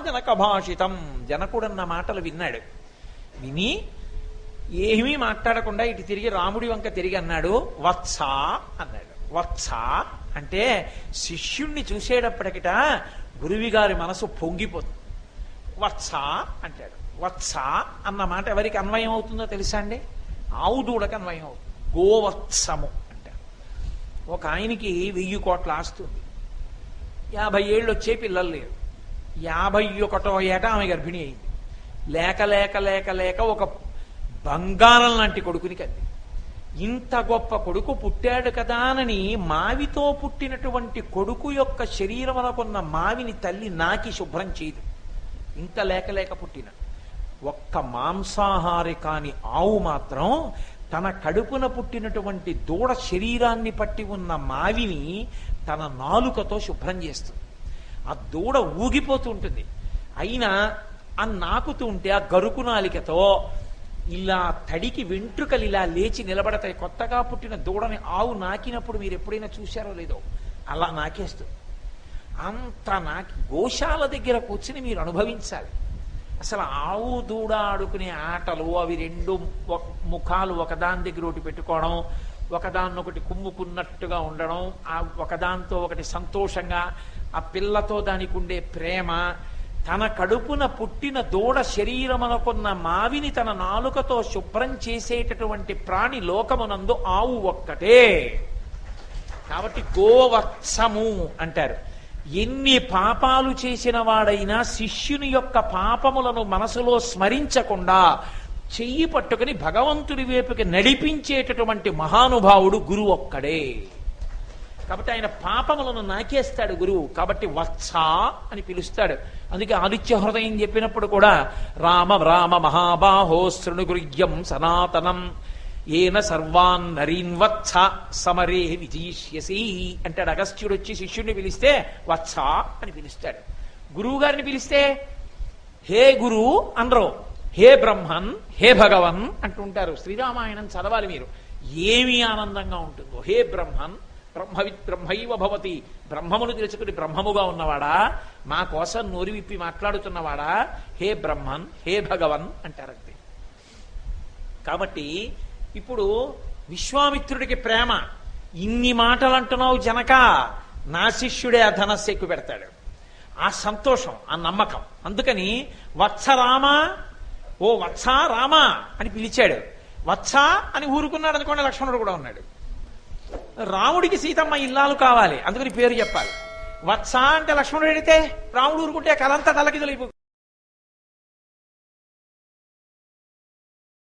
జనక భాషితం జనకుడన్న మాటలు విన్నాడు. విని ఏమీ మాట్లాడకుండా ఇటు తిరిగి రాముడి వంక తిరిగి అన్నాడు వత్స అన్నాడు. వత్స అంటే శిష్యుణ్ణి చూసేటప్పటికిట గురువి గారి మనసు పొంగిపోతుంది. వత్స అంటాడు. వత్స అన్న మాట ఎవరికి అన్వయం అవుతుందో తెలుసా అండి? ఆవు దూడకు అన్వయం అవుతుంది. గోవత్సము అంటారు ఒక ఆయనకి వెయ్యి కోట్ల ఆస్తుంది. యాభై ఏళ్ళు వచ్చే పిల్లలు లేరు. యాభై ఒకటో ఏట ఆమె గర్భిణి అయింది. లేక లేక లేక లేక ఒక బంగారం లాంటి కొడుకుని కంది ఇంత గొప్ప కొడుకు పుట్టాడు కదా అని మావితో పుట్టినటువంటి కొడుకు యొక్క శరీరమునకున్న మావిని తల్లి నాకి శుభ్రం చేయదు. ఇంత లేక లేక పుట్టిన ఒక్క మాంసాహారి కాని ఆవు మాత్రం తన కడుపున పుట్టినటువంటి దూడ శరీరాన్ని పట్టి ఉన్న మావిని తన నాలుకతో శుభ్రం చేస్తుంది. ఆ దూడ ఊగిపోతూ ఉంటుంది. అయినా ఆ నాకుతూ ఉంటే ఆ గరుకు నాలికతో ఇలా తడికి వెంట్రుకలు ఇలా లేచి నిలబడతాయి. కొత్తగా పుట్టిన దూడని ఆవు నాకినప్పుడు మీరు ఎప్పుడైనా చూశారో లేదో? అలా నాకేస్తుంది అంత నాకి గోశాల దగ్గర కూర్చుని మీరు అనుభవించాలి. అసలు ఆవు దూడ ఆడుకునే ఆటలు అవి రెండు ఒక- ముఖాలు ఒకదాని దగ్గర ఒకటి పెట్టుకోవడం ఒకదాన్నొకటి కుమ్ముకున్నట్టుగా ఉండడం ఆ ఒకదాంతో ఒకటి సంతోషంగా ఆ పిల్లతో దానికి ఉండే ప్రేమ తన కడుపున పుట్టిన దూడ శరీరమునకున్న మావిని తన నాలుకతో శుభ్రం చేసేటటువంటి ప్రాణి లోకమునందు ఆవు ఒక్కటే. కాబట్టి గోవత్సము అంటారు. ఎన్ని పాపాలు చేసిన వాడైనా శిష్యుని యొక్క పాపములను మనసులో స్మరించకుండా చెయ్యి పట్టుకుని భగవంతుడి వైపుకి నడిపించేటటువంటి మహానుభావుడు గురువు ఒక్కడే కాబట్టి ఆయన పాపములను నాకేస్తాడు గురువు. కాబట్టి వత్స అని పిలుస్తాడు. అందుకే ఆదిత్య హృదయం చెప్పినప్పుడు కూడా రామ రామ మహాబాహో శృణుగుర్యం సనాతనం. ఏన సర్వాన్ నరీన్వత్స సమరే విజయిష్యసి అంటాడు. అగస్త్యుడు వచ్చి శిష్యుడిని పిలిస్తే వత్స అని పిలుస్తాడు. గురువు గారిని పిలిస్తే హే గురు అనరు. హే బ్రహ్మన్ హే భగవన్ అంటుంటారు శ్రీరామాయణం చదవాలి మీరు. ఏమి ఆనందంగా ఉంటుందో. హే బ్రహ్మన్ బ్రహ్మవిత్ బ్రహ్మైవ భవతి. బ్రహ్మమును తెలుసుకుని బ్రహ్మముగా ఉన్నవాడా? మా కోసం నోరు విప్పి మాట్లాడుతున్నవాడా? హే బ్రహ్మన్ హే భగవన్ అంటారంతే. కాబట్టి ఇప్పుడు విశ్వామిత్రుడికి ప్రేమ. ఇన్ని మాటలు అంటున్నావు జనక నా శిష్యుడే ఆ ధనస్సు ఎక్కువ పెడతాడు. ఆ సంతోషం ఆ నమ్మకం. అందుకని వత్స రామ ఓ వత్స రామ అని పిలిచాడు. వత్స అని ఊరుకున్నాడు అనుకోండి లక్ష్మణుడు కూడా ఉన్నాడు. రాముడికి సీతమ్మ ఇల్లాలు కావాలి. అందుకని పేరు చెప్పాలి. వత్స అంటే లక్ష్మణుడు ఎడితే రాముడు ఊరుకుంటే కలంతా తలకి తొలిపోతుంది